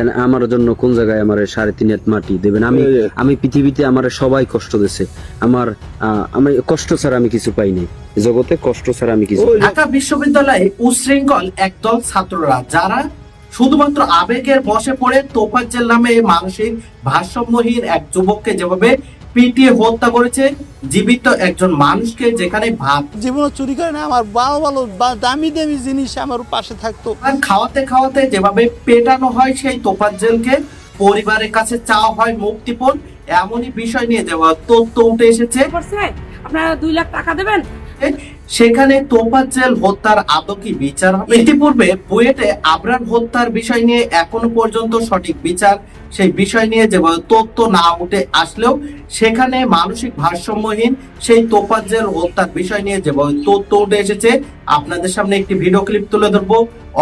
তাহলে আমার জন্য কোন জায়গায় আমার সাড়ে তিন হাত মাটি দেবেন? আমি আমি পৃথিবীতে আমার সবাই কষ্ট দিছে। আমার আমি কষ্ট ছাড়া আমি কিছু পাই নাই। জগতে কষ্ট ছাড়া আমি কিছু ঢাকা বিশ্ববিদ্যালয়ে উশৃঙ্খল একদল ছাত্ররা যারা শুধুমাত্র আবেগের বসে পড়ে তোফাজ্জেল নামে মানসিক ভারসাম্যহীন এক যুবককে যেভাবে পিটিয়ে হত্যা করেছে জীবিত একজন মানুষকে যেখানে ভাত জীবন চুরি করে না আমার ভালো ভালো বা- দামি দামি জিনিস আমার পাশে থাকতো। আর খাওয়াতে খাওয়াতে যেভাবে পেটানো হয় সেই তোফাজ্জেলকে পরিবারের কাছে চাওয়া হয় মুক্তিপণ এমনই বিষয় নিয়ে দেওয়া তথ্য উঠে এসেছে। করছে আপনারা দুই লাখ টাকা দেবেন? সেখানে তোফাজ্জেল হত্যার আদৌ বিচার হবে। ইতিপূর্বে বুয়েটে আবরার হত্যার বিষয় নিয়ে এখনও পর্যন্ত সঠিক বিচার সেই বিষয় নিয়ে যে তথ্য না উঠে আসলেও সেখানে মানসিক ভারসাম্যহীন সেই তোফাজ্জেল হত্যার বিষয় নিয়ে যে তথ্য উঠে এসেছে, আপনাদের সামনে একটি ভিডিও ক্লিপ তুলে ধরবো।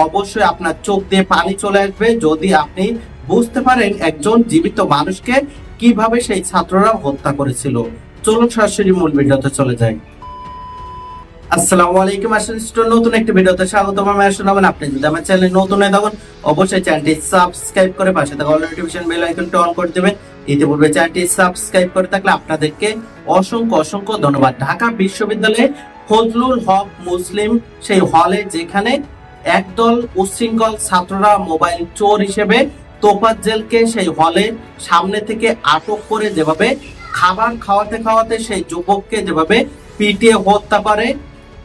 অবশ্যই আপনার চোখ দিয়ে পানি চলে আসবে। যদি আপনি বুঝতে পারেন একজন জীবিত মানুষকে কীভাবে সেই ছাত্ররা হত্যা করেছিল। চলুন সরাসরি মূল ভিডিওতে চলে যাই। আসসালামু আলাইকুম আসলে নতুন একটি ভিডিওতে স্বাগতম। আমি আসলে আপনি যদি আমার চ্যানেলে নতুন হয়ে থাকুন, অবশ্যই চ্যানেলটি সাবস্ক্রাইব করে পাশে থাকা নোটিফিকেশন বেল আইকনটি অন করে দেবেন। ইতিপূর্বে চ্যানেলটি সাবস্ক্রাইব করে থাকলে আপনাদেরকে অসংখ্য অসংখ্য ধন্যবাদ। ঢাকা বিশ্ববিদ্যালয়ে ফজলুল হক মুসলিম, সেই হলে যেখানে একদল উচ্ছৃঙ্খল ছাত্ররা মোবাইল চোর হিসেবে তোফাজ্জেলকে সেই হলে সামনে থেকে আটক করে যেভাবে খাবার খাওয়াতে খাওয়াতে সেই যুবককে যেভাবে পিটিয়ে হত্যা করে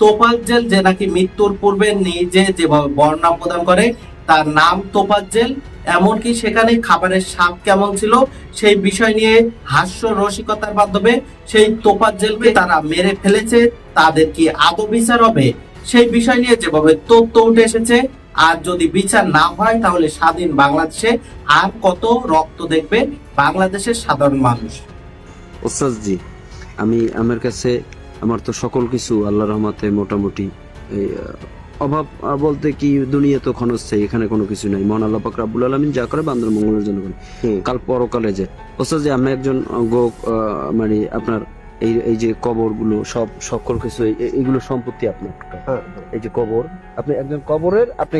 তোফাজ্জেল যে নাকি মৃত্যুর পূর্বে নিজে যেভাবে বর্ণনা প্রদান করে, তার নাম তোফাজ্জেল। এমনকি সেখানে খাবারের স্বাদ কেমন ছিল, সেই বিষয় নিয়ে হাস্য রসিকতার মাধ্যমে সেই তোফাজ্জেলকে তারা মেরে ফেলেছে। তাদের কি আদৌ বিচার হবে? সেই বিষয় নিয়ে যেভাবে তথ্য উঠে এসেছে, আর যদি বিচার না হয়, তাহলে স্বাধীন বাংলাদেশে আর কত রক্ত দেখবে বাংলাদেশের সাধারণ মানুষ? ওস্তাদ জি, আমি আমার কাছে আমার তো সকল কিছু আল্লাহ রহমতে মোটামুটি অভাব বলতে কি দুনিয়া তো ক্ষণস্থায়ী এখানে কোনো কিছু নাই। মহান আল্লাহ পাক রাব্বুল আলামিন যা করে বান্দার মঙ্গলের জন্য করে কাল পরকালে যে ওস্তাদ জি আমি একজন গো মানে আপনার এই এই যে কবরগুলো সব সকল কিছু এই- এই- এগুলো সম্পত্তি আপনার। হ্যাঁ। এই যে কবর আপনি একজন কবরের আপনি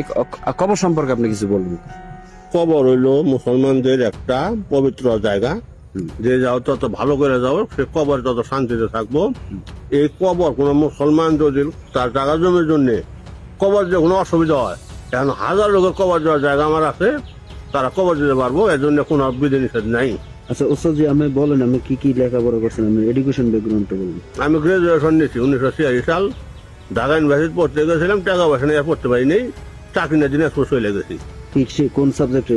কবর সম্পর্কে আপনি কিছু বলবেন কবর হইল মুসলমানদের একটা পবিত্র জায়গা। যে যাও তত ভালো করে যাও সে কবর তত শান্তিতে থাকব। এই কবর কোন মুসলমান যদি তার জায়গা জমির জন্য কবর যে কোনো অসুবিধা হয় এখন হাজার লোকের কবর দেওয়ার জায়গা আমার আছে তারা কবর দিতে পারব এর জন্য কোনো বিধি নিষেধ নাই। আচ্ছা ওস্তাদ জি আপনি বলেন আমি কি কি লেখাপড়া করছেন? আমি এডুকেশন ব্যাকগ্রাউন্ডটা বলুন। আমি গ্রাজুয়েশন নিয়েছি উনিশশো ছিয়াশি সাল। ঢাকা ইউনিভার্সিটি পড়তে গেছিলাম টাকা পয়সা নিয়ে পড়তে পারিনি চাকরি না দিনে চলে গেছি। সে কোন সাবজেক্টে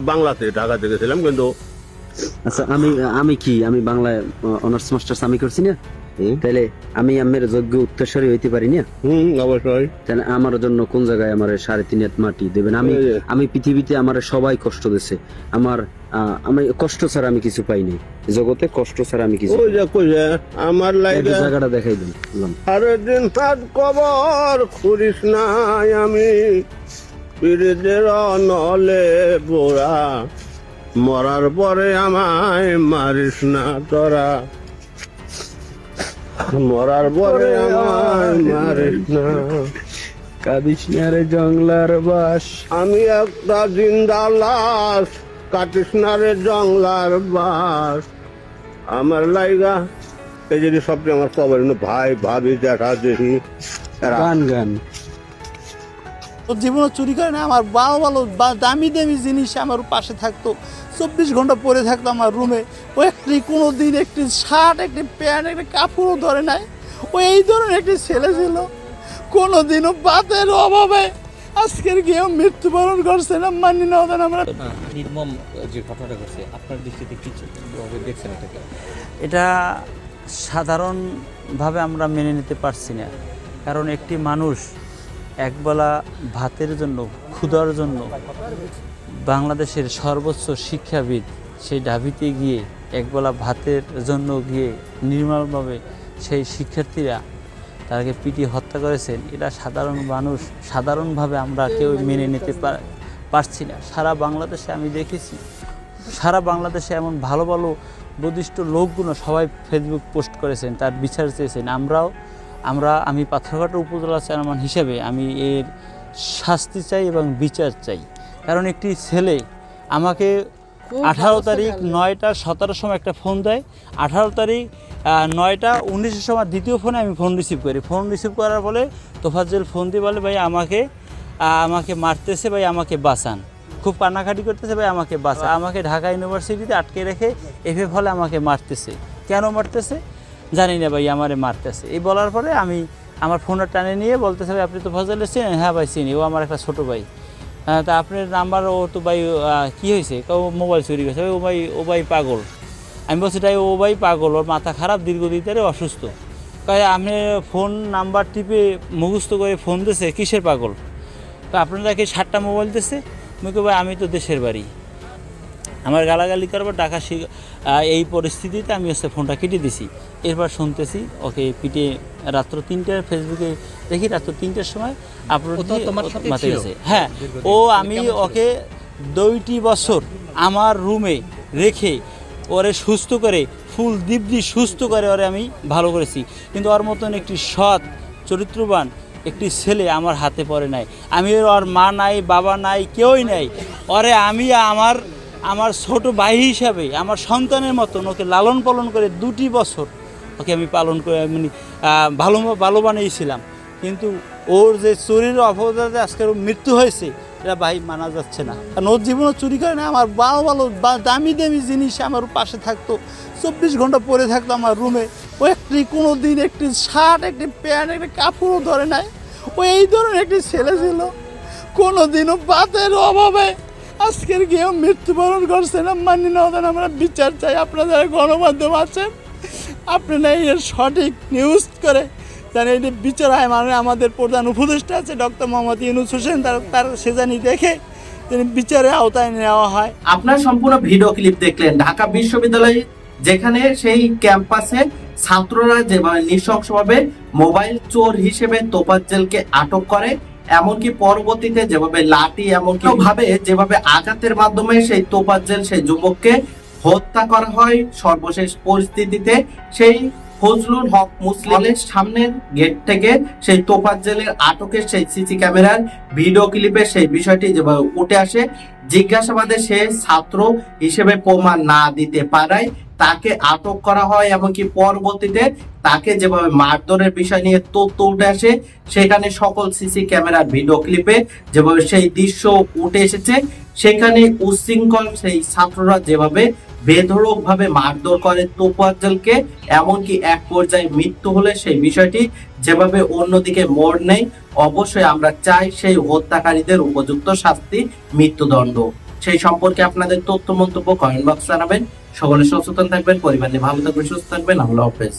বাংলাতে ঢাকাতে গেছিলাম কিন্তু আচ্ছা আমি আমি কি? আমি বাংলায় অনার্স মাস্টার্স আমি করছি না। তাহলে আমি আমের যোগ্য উত্তরসরি হইতে পারি না? হুম অবশ্যই। তাহলে আমার জন্য কোন জায়গায় আমার সাড়ে তিন হাত মাটি দেবেন? আমি আমি পৃথিবীতে আমার সবাই কষ্ট দিছে। আমার আমি কষ্ট ছাড়া আমি কিছু পাইনি জগতে কষ্ট ছাড়া আমি কিছু আমার লাইফে জায়গাটা দেখাই দেন বললাম দিন হাত কবর করিস নাই আমি। পিড়িদের নলে বোরা মরার পরে আমায় মারিস না তোরা। মরার পরে আমায় মারিস না। কাদিস না রে জংলার বাস। আমি একটা জিন্দা লাশ কাটিস না রে জংলার বাস। আমার লাইগা এই যদি সবচেয়ে আমার কবর ভাই ভাবি দেখা দেখি। গান গান। ও জীবনে চুরি করে না আমার ভালো ভালো বা- দামি দামি জিনিস আমার পাশে থাকতো। চব্বিশ ঘণ্টা পরে থাকতো আমার রুমে ও একটি কোনো দিন একটি শার্ট একটি প্যান্ট একটি কাপড়ও ধরে নাই। ও এই ধরনের একটি ছেলে ছিল। কোনো দিনও বাতের অভাবে আজকের গিয়েও মৃত্যুবরণ করছে না মানি না ওদের আমরা। নির্মম যে ঘটনাটা ঘটছে আপনার দৃষ্টিতে কি দেখছেন এটাকে? এটা সাধারণভাবে আমরা মেনে নিতে পারছি না। কারণ একটি মানুষ একবেলা ভাতের জন্য, ক্ষুধার জন্য বাংলাদেশের সর্বোচ্চ শিক্ষাবিদ সেই ঢাবিতে গিয়ে, একবেলা ভাতের জন্য গিয়ে নির্মলভাবে সেই শিক্ষার্থীরা তাকে পিটিয়ে হত্যা করেছেন। এটা সাধারণ মানুষ, সাধারণভাবে আমরা কেউ মেনে নিতে পারছি না। সারা বাংলাদেশে আমি দেখেছি। সারা বাংলাদেশে এমন ভালো ভালো বদিষ্ঠ লোকগুলো সবাই ফেসবুক পোস্ট করেছেন, তার বিচার চেয়েছেন। আমরাও আমরা আমি পাথরঘাটা উপজেলা চেয়ারম্যান হিসেবে আমি এর শাস্তি চাই এবং বিচার চাই। কারণ একটি ছেলে আমাকে আঠারো তারিখ নয়টা সতেরো সময় একটা ফোন দেয়। আঠারো তারিখ নয়টা উনিশের সময় দ্বিতীয় ফোনে আমি ফোন রিসিভ করি। ফোন রিসিভ করার ফলে তোফাজ্জল ফোন দিয়ে বলে ভাই আমাকে আমাকে মারতেছে ভাই আমাকে বাঁচান। খুব কান্নাকাটি করতেছে ভাই আমাকে বাঁচা আমাকে ঢাকা ইউনিভার্সিটিতে আটকে রেখে এফে ফলে আমাকে মারতেছে। কেন মারতেছে? জানি না ভাই, আমারে মারতেছে। এই বলার পরে আমি আমার ফোনটা টানে নিয়ে বলতেছে, ভাই, আপনি তো ফজলে চিনেন? হ্যাঁ ভাই, চিনি। ও আমার একটা ছোটো ভাই। হ্যাঁ তা আপনার নাম্বার, ও তো ভাই কী হয়েছে? ও মোবাইল চুরি গেছে ও ভাই ও ভাই পাগল। আমি বলছি, তাই ও ভাই পাগল, ওর মাথা খারাপ, দীর্ঘদিন ধরে অসুস্থ। তাই আপনি ফোন নাম্বার টিপে মুখস্থ করে ফোন দিছে কিসের পাগল? তো আপনারা কি সাতটা মোবাইল দিচ্ছে মুখে ভাই, আমি তো দেশের বাড়ি। আমার গালাগালি করবার ডাকা এই পরিস্থিতিতে আমি হচ্ছে ফোনটা কেটে দিছি। এরপর শুনতেছি ওকে পিটে রাত্র তিনটার ফেসবুকে দেখি রাত্র তিনটার সময় আপলোড মাথায় গেছে। হ্যাঁ ও আমি ওকে দুইটি বছর আমার রুমে রেখে ওরে সুস্থ করে ফুল দিব্যি সুস্থ করে ওরে আমি ভালো করেছি। কিন্তু ওর মতন একটি সৎ চরিত্রবান একটি ছেলে আমার হাতে পড়ে নাই। আমি ওর মা নাই বাবা নাই কেউই নাই। ওরে আমি আমার আমার ছোট ভাই হিসাবে, আমার সন্তানের মতন ওকে লালন পালন করে দুটি বছর ওকে আমি পালন করে মানে ভালো ভালো বানিয়েছিলাম। কিন্তু ওর যে চুরির অপরাধে আজকের ওর মৃত্যু হয়েছে, এটা ভাই মানা যাচ্ছে না। কারণ ওর জীবনে চুরি করে না, আমার ভালো ভালো দামি দামি জিনিস আমার পাশে থাকতো, চব্বিশ ঘণ্টা পরে থাকতো আমার রুমে। ও একটি কোনো দিন একটি শার্ট, একটি প্যান্ট, একটি কাপড়ও ধরে নাই। ও এই ধরনের একটি ছেলে ছিল। কোনো দিনও বাতের অভাবে আজকের গিয়েও মৃত্যুবরণ করছে না মানি না আমরা বিচার চাই। আপনাদের গণমাধ্যম আছেন আপনারা এর সঠিক নিউজ করে জানি এটি বিচার হয় মানে আমাদের প্রধান উপদেষ্টা আছে, ডক্টর মোহাম্মদ ইউনুস হোসেন, তার তার সে জানি দেখে তিনি বিচারে আওতায় নেওয়া হয়। আপনার সম্পূর্ণ ভিডিও ক্লিপ দেখলেন। ঢাকা বিশ্ববিদ্যালয়ে যেখানে সেই ক্যাম্পাসে ছাত্ররা যেভাবে নৃশংসভাবে মোবাইল চোর হিসেবে তোপাজ্জেলকে আটক করে এমনকি পরবর্তীতে যেভাবে লাঠি, এমনকি ভাবে যেভাবে আঘাতের মাধ্যমে সেই তোপাজ্জেল সেই যুবককে হত্যা করা হয়, সর্বশেষ পরিস্থিতিতে সেই ফজলুল হক মুসলিমের সামনের গেট থেকে সেই তোপাজ্জেলের আটকের সেই সিসি ক্যামেরার ভিডিও ক্লিপে সেই বিষয়টি যেভাবে উঠে আসে, জিজ্ঞাসাবাদে সে ছাত্র হিসেবে প্রমাণ না দিতে পারায় তাকে আটক করা হয় এমনকি পরবর্তীতে তাকে যেভাবে মারধরের বিষয় নিয়ে তথ্য উঠে আসে, সেখানে সকল সিসি ক্যামেরার ভিডিও ক্লিপে যেভাবে সেই দৃশ্য উঠে এসেছে, সেখানে উচ্ছৃঙ্খল সেই ছাত্ররা যেভাবে বেধড়ক ভাবে মারধর করে তোপাজ্জলকে এমনকি এক পর্যায়ে মৃত্যু হলে সেই বিষয়টি যেভাবে অন্যদিকে মোড় নেই অবশ্যই আমরা চাই সেই হত্যাকারীদের উপযুক্ত শাস্তি, মৃত্যুদণ্ড। সেই সম্পর্কে আপনাদের তথ্য মন্তব্য কমেন্ট বক্স জানাবেন। সকলে সচেতন থাকবেন, পরিবার নিয়ে ভালো থাকবেন, সুস্থ থাকবেন। আল্লাহ হাফেজ।